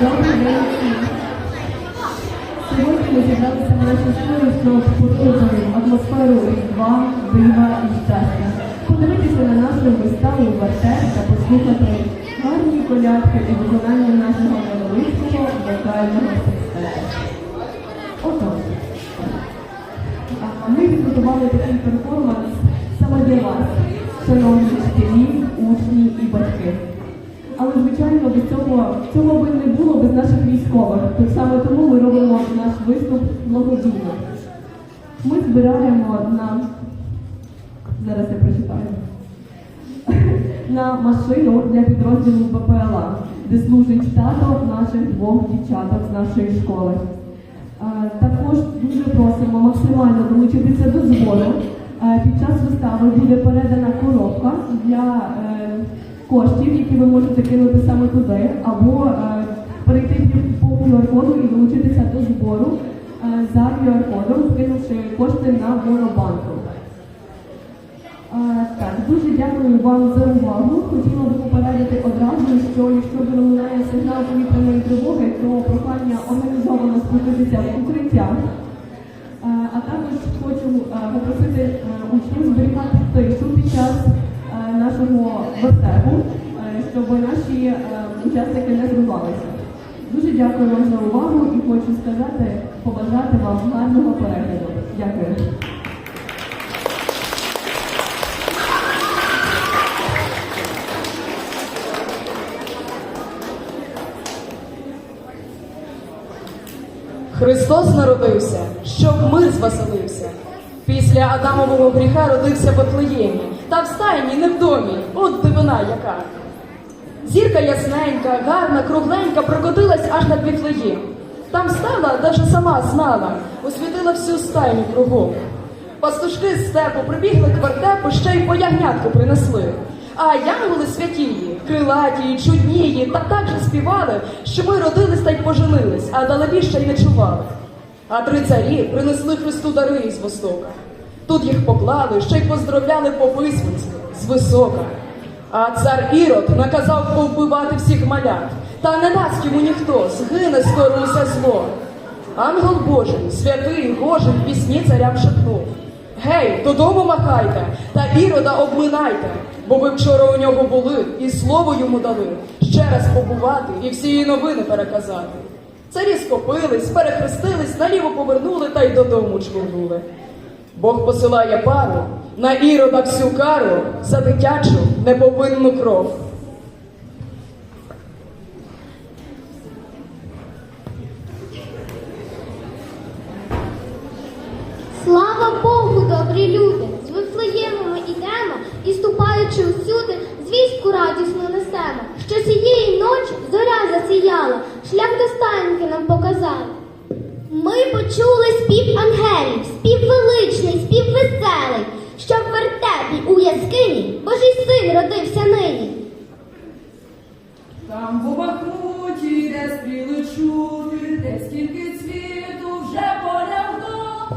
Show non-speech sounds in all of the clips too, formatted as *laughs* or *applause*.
Добрий день. Сьогодні ми зібралися в нашій школі, щоб продовжити атмосферу Різдва, дива і щастя. Подивитися на нашу виставу вертеп та послухати гарні колядки і виконання нашого невеличкого вокального секстету. Отож, ми підготували такий перформанс саме для вас, шановні вчителі, учні і батьки. Але, звичайно, без цього, цього би не було без наших військових. Так саме тому ми робимо наш виступ благодійно. Ми збираємо на зараз я прочитаю. *laughs* На машину для підрозділу БПЛА, де служить тато наших двох дівчаток з нашої школи. Е, Також дуже просимо максимально долучитися до збору. Е, Під час вистави буде передана коробка для е, коштів, які ви можете кинути саме туди, або е, перейти по QR-коду і долучитися до збору е, за QR-кодом, скинувши кошти на Монобанку. Е, Так, дуже дякую вам за увагу. Хотіла би попередити одразу, що якщо пролунає сигнал повітряної тривоги, то прохання організовано спуститися в укриття. Е, А також хочу е, попросити е, учнів учасники не зривалися. Дуже дякую вам за увагу і хочу сказати, побажати вам гарного перегляду. Дякую. Христос народився, щоб мир звеселився. Після Адамового гріха родився в Вифлеємі, та в стайні не в домі, от дивина яка. Зірка ясненька, гарна, кругленька прокотилась аж над Віфлеєм. Там стала, даже сама знала, освітила всю стайню кругом. Пастушки з степу прибігли к вертепу, ще й по ягнятку принесли. А янголи святії, крилатії, чуднії, та так же співали, що ми родились та й поженились, а далебі ще й не чували. А три царі принесли Христу дари із востока. Тут їх поклали, ще й поздравляли по письменці з висока. А цар Ірод наказав повбивати всіх малят, та не дасть йому ніхто, згине скоро усе зло. Ангел Божий, святий, гожий, в пісні царям шепнув. Гей, додому махайте, та ірода обминайте, бо ви вчора у нього були і слово йому дали ще раз побувати і всі новини переказати. Царі скопились, перехрестились, наліво повернули та й додому чвернули. Бог посилає пару на ірода всю кару за дитячу неповинну кров. Слава Богу, добрі люди! З Вифлеєму ми ідемо і, ступаючи усюди, звістку радісну несемо, що цієї ночі зоря засіяла, шлях до стаєнки нам показала. Ми почули спів ангелів, спів величний, спів веселий, що в вертепі у яскині Божий син родився нині. Там в Бахмуті, де стріли чути, де стільки цвіту вже полягло,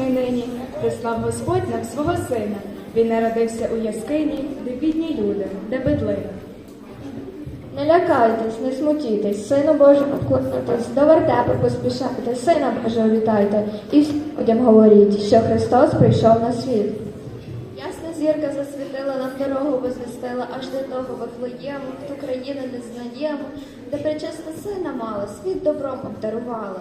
цей нині прислав Господь нам свого сина. Він народився у яскині, де бідні люди, де бедли. Не лякайтесь, не смутітесь, сину Божому вклонитесь, до вертепу поспішайте, сина Божого вітайте, і людям говоріть, що Христос прийшов на світ. Ясна зірка засвітила, нам дорогу возвестила, аж до того Вифлеєму, хто країни не знаємо, де причиста сина мала, світ добром обдарувала.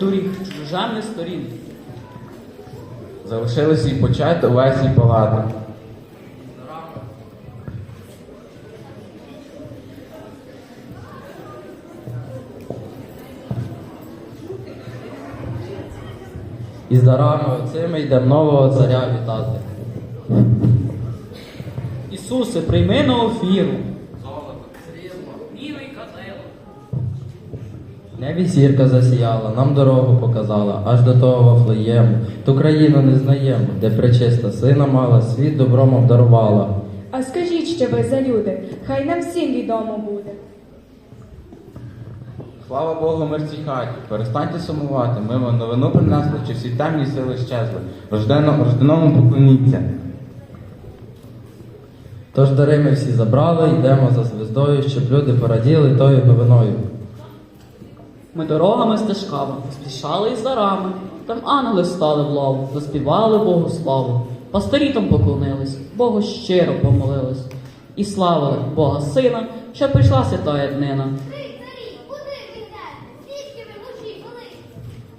Доріг, чужеземних сторін. Залишилося і почати увесь палати. І з дарами оцими йдемо нового царя вітати. Ісусе, прийми на офіру. Небі зірка засіяла, нам дорогу показала, аж до того Вафлеєму. Ту країну не знаємо, де пречиста сина мала, світ добром обдарувала. А скажіть, що ви за люди, хай нам всім відомо буде. Слава Богу, мир цій хаті. Перестаньте сумувати. Ми вам новину принесли, чи всі темні сили щезли. Рождено, рожденому поклоніться. Тож дари ми всі забрали, йдемо за звездою, щоб люди пораділи тою новиною. Ми дорогами стежками, спішали із дарами. Там ангели стали в лаву, заспівали Богу славу. Пастирі там поклонились, Богу щиро помолились. І славили Бога Сина, що прийшла святая днина.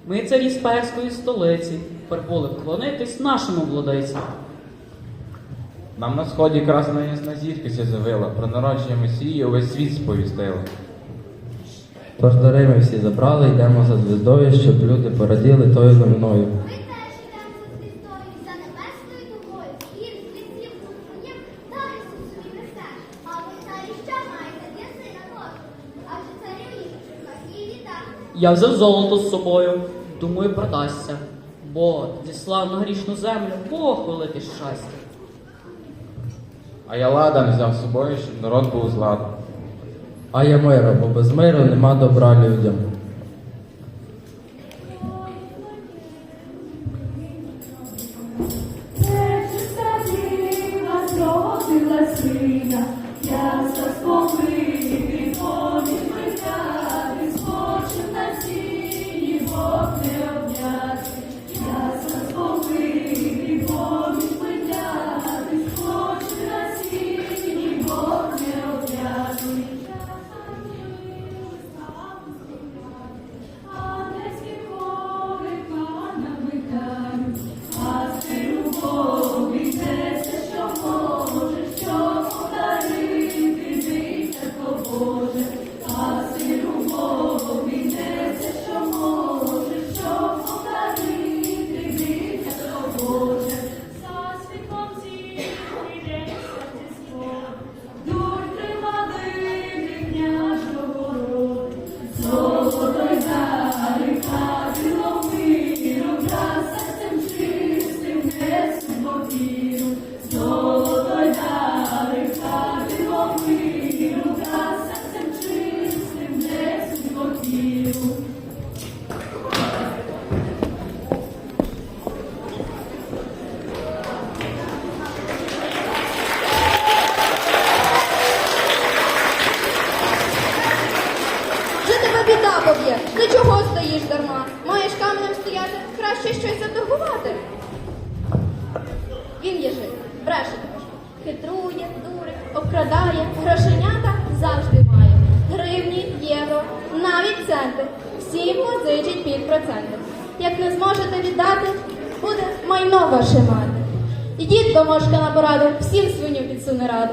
Ми царі з перської столиці, прибули вклонитись нашому владиці. Нам на сході красна ясна зірка ся завила, про народження Месії увесь світ сповістила. Тож дари ми всі забрали, йдемо за звездою, щоб люди пораділи тою новиною. Я взяв золото з собою, думаю, продасться. Бо зіслав на грішну землю Бог велике щастя. А я ладан взяв з собою, щоб народ був з. А я миром, бо без миру нема добра людям. Страдає, грошенята завжди має. Гривні, євро, навіть центи. Всім позичить під проценти. Як не зможете віддати, буде майно ваше мати. Ідіть до мошка на пораду, всім свиню підсуне раду.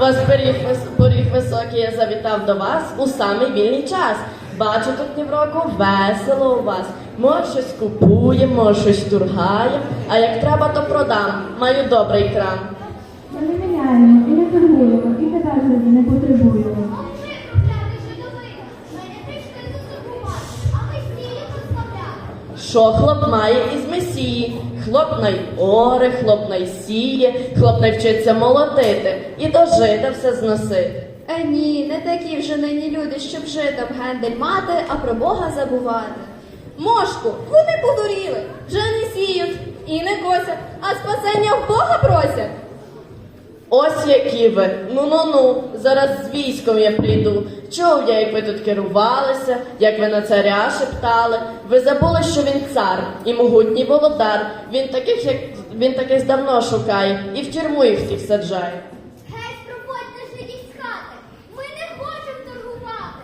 Вас вис- поріг високий, я завітав до вас у самий вільний час. Бачу тут півроку весело у вас. Може щось купуємо, може щось тургаємо, а як треба, то продам. Маю добрий крам. Ми не міняємо і не торгуємо, і тоді не потребуємо. Що хлоп має із месії? Хлоп най оре, хлоп най сіє, хлоп най вчиться молотити і до жита все зносити. Е, ні, не такі вже нині люди, щоб житом гендель мати, а про Бога забувати. Мошку, вони подуріли, вже не сіють і не косять, а спасення в Бога просять. Ось які ви. Ну ну ну. Зараз з військом я прийду. Чув я, як ви тут керувалися, як ви на царя шептали. Ви забули, що він цар і могутній володар. Він таких, як він таких давно шукає, і в тюрму їх всіх саджає. Геть, проподьте жидів з хати, ми не хочемо торгувати.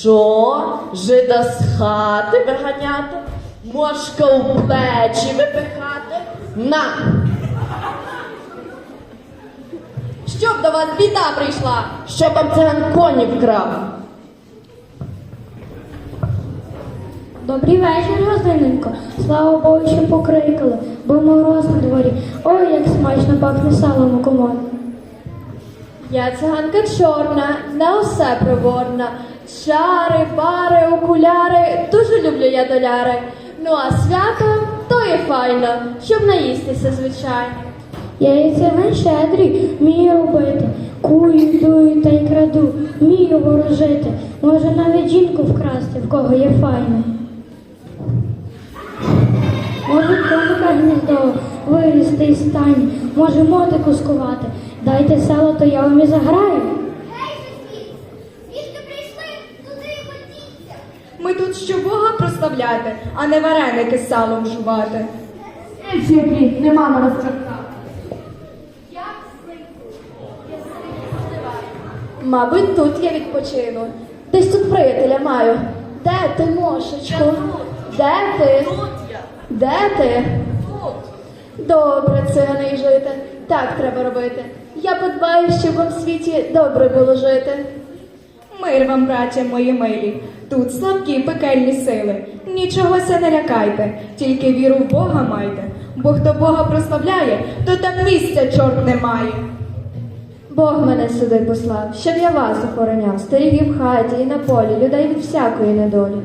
Що? Жида з хати виганяти? Мошка у плечі випихати? На! Щоб до вас біда прийшла. Щоб вам циган коні вкрав. Добрий вечір, Розиненько. Слава Богу, що покрикали, бо мороз на дворі. Ой, як смачно пахне салом у коморі. Я циганка чорна, не усе проворна. Чари, бари, окуляри, дуже люблю я доляри. Ну а свято то є файно, щоб наїстися, звичайно. Я і циган щедрий, вмію робити. Кую, дую та й краду, вмію ворожити. Може навіть жінку вкрасти, в кого є файна. Може коника гніздо вирісти із стані, може мотику скувати. Дайте село, то я вам і заграю. Ми тут що Бога прославляти, а не вареники з салом жувати. Інші які, нема на розчерка. Мабуть, тут я відпочину. Десь тут приятеля маю. Де ти, мошечко? Де ти? Де ти? Добре, це не жити. Так треба робити. Я подбаю, щоб вам в світі добре було жити. Мир вам, браття мої милі, тут слабкі пекельні сили. Нічогося не лякайте, тільки віру в Бога майте, бо хто Бога прославляє, то там місця чорт не має. Бог мене сюди послав, щоб я вас охороняв, старів в хаті, і на полі, людей від всякої недолі.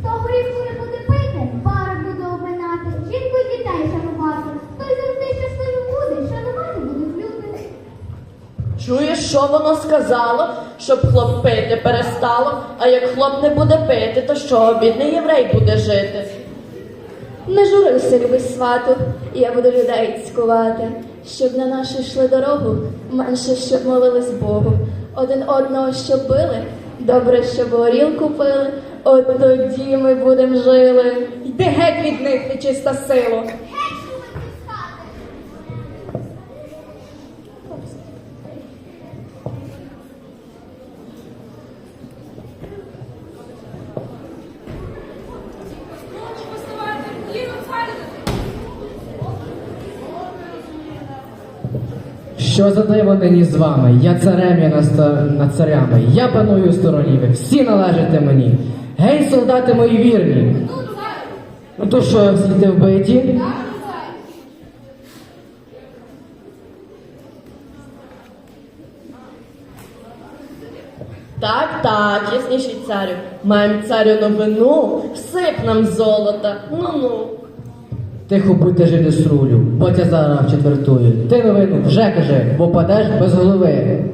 Хто горівку не буде пити, пара буде обминати, жінку і дітей шанувати. Той завжди щасливий буде, шанувати будуть люди. Чуєш, що воно сказало? Щоб хлоп пити перестало, а як хлоп не буде пити, то що бідний єврей буде жити? Не журися, любий свату, я буду людей цькувати, щоб на нашу йшли дорогу, менше щоб молились Богу. Один одного щоб били, добре, щоб горілку пили, от тоді ми будем жили. Йди геть від них, нечиста сило. Що за диво нині з вами? Я царем я над, царями. Я паную стороні, ви всі належите мені. Гей, солдати мої вірні. Ну то що, всі ти вбиті? Так, так, ясніший царю. Маємо царю новину, всип нам золота. Ну-ну. Тихо будьте жити срулю, бо я зараз четвертую. Ти новину вже кажи, бо падеш без голови.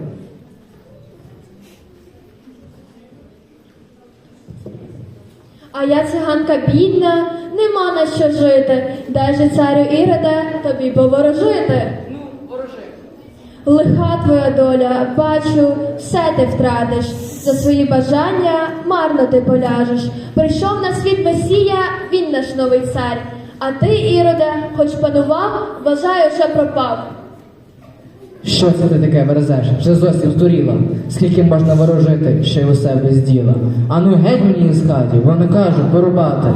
А я циганка бідна, нема на що жити. Дай же царю Іроде тобі поворожити. Ну, ворожи. Лиха твоя доля, бачу, все ти втратиш. За свої бажання марно ти поляжеш. Прийшов на світ Месія, він наш новий цар. А ти, Іроде, хоч панував, вважаю, що пропав. Що це ти таке верзеш? Вже зовсім здуріла. Скільки можна ворожити, ще й усе без діла. Ану геть мені із хаті, вони кажуть, вирубати.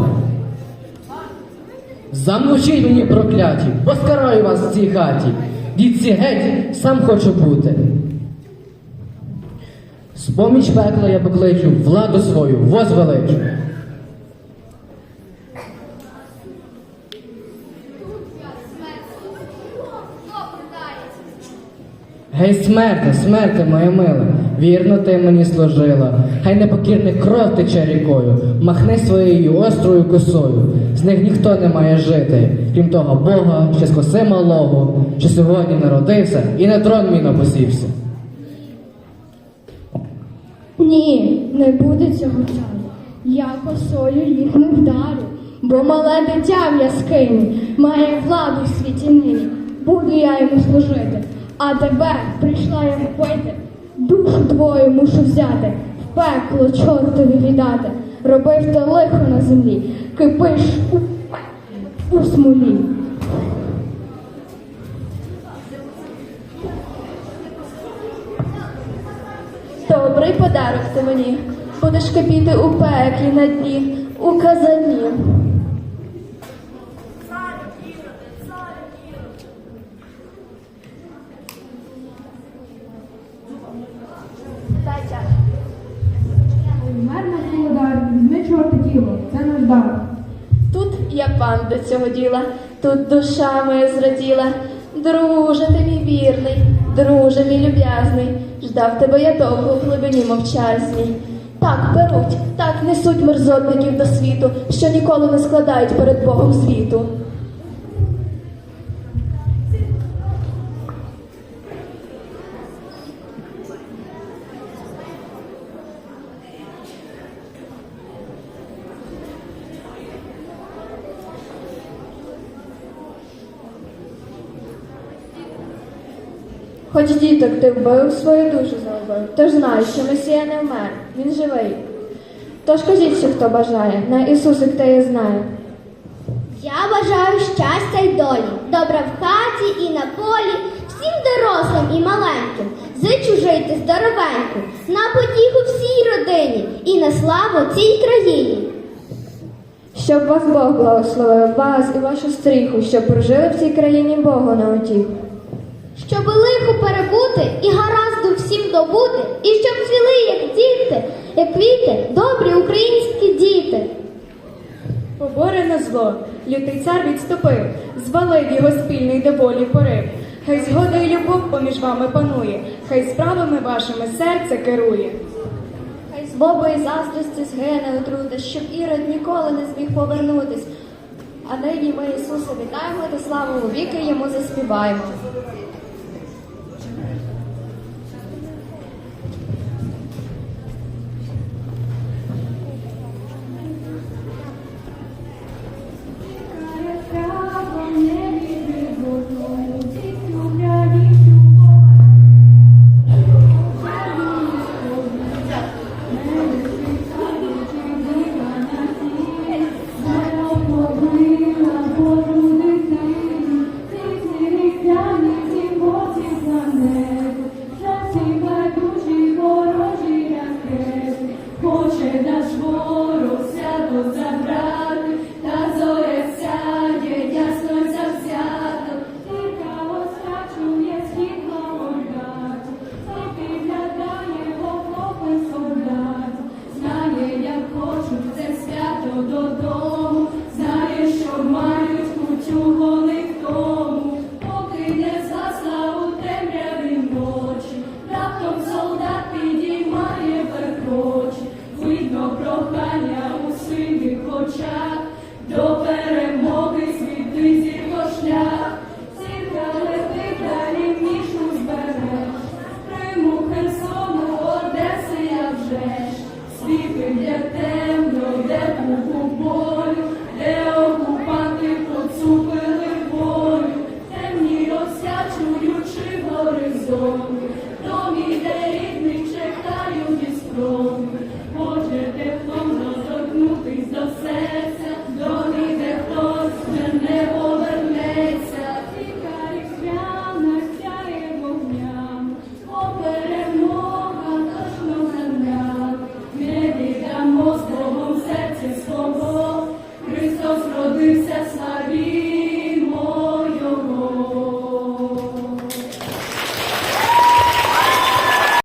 Замовчіть мені прокляті, поскараю вас в цій хаті. Дідці геть, сам хочу бути. Споміч пекла я покличу, владу свою возвеличу. Гей, смерте, смерте, моя мила, вірно ти мені служила, хай непокірних кров тече рікою, махни своєю острою косою, з них ніхто не має жити, крім того Бога, що скоси малого, що сьогодні народився і на трон мій напосівся. Ні, не буде цього чаю. Я косою їх не вдарю, бо мале дитя в яскині має владу в світі нині. Буду я йому служити, а тебе прийшла я вбити. Душу твою мушу взяти, в пекло чортові віддати. Робив ти лихо на землі, кипиш у, у смолі. Добрий подарок ти мені. Будеш кипіти у пеклі на дні, у казані. Чорте діло, це наш дар. Тут я пан до цього діла, тут душа моя зраділа. Друже ти мій вірний, друже мій люб'язний, ждав тебе я довго в глибині мовчазній. Так беруть, так несуть мерзотників до світу, що ніколи не складають перед Богом звіту. Хоч діток ти вбив, свою душу загубив, тож знай, що Месія не вмер, він живий. Тож кажіть, що хто бажає, на Ісусик те я знаю. Я бажаю щастя й долі, добра в хаті і на полі, всім дорослим і маленьким. Зичу жити здоровенько, на потіху всій родині і на славу цій країні. Щоб вас Бог благословив, вас і вашу стріху, щоб прожили в цій країні Богу на утіху. Щоб лихо перебути і гаразду всім добути, і щоб цвіли, як діти, як квіти, добрі українські діти. Поборене зло, лютий цар відступив, звалив його спільний до болі порив. Хай згода і любов поміж вами панує, хай справами вашими серце керує. Хай злоба і заздрості згине отрути, щоб Ірод ніколи не зміг повернутись. А нині ми Ісуса вітаємо та славу віки йому заспіваємо.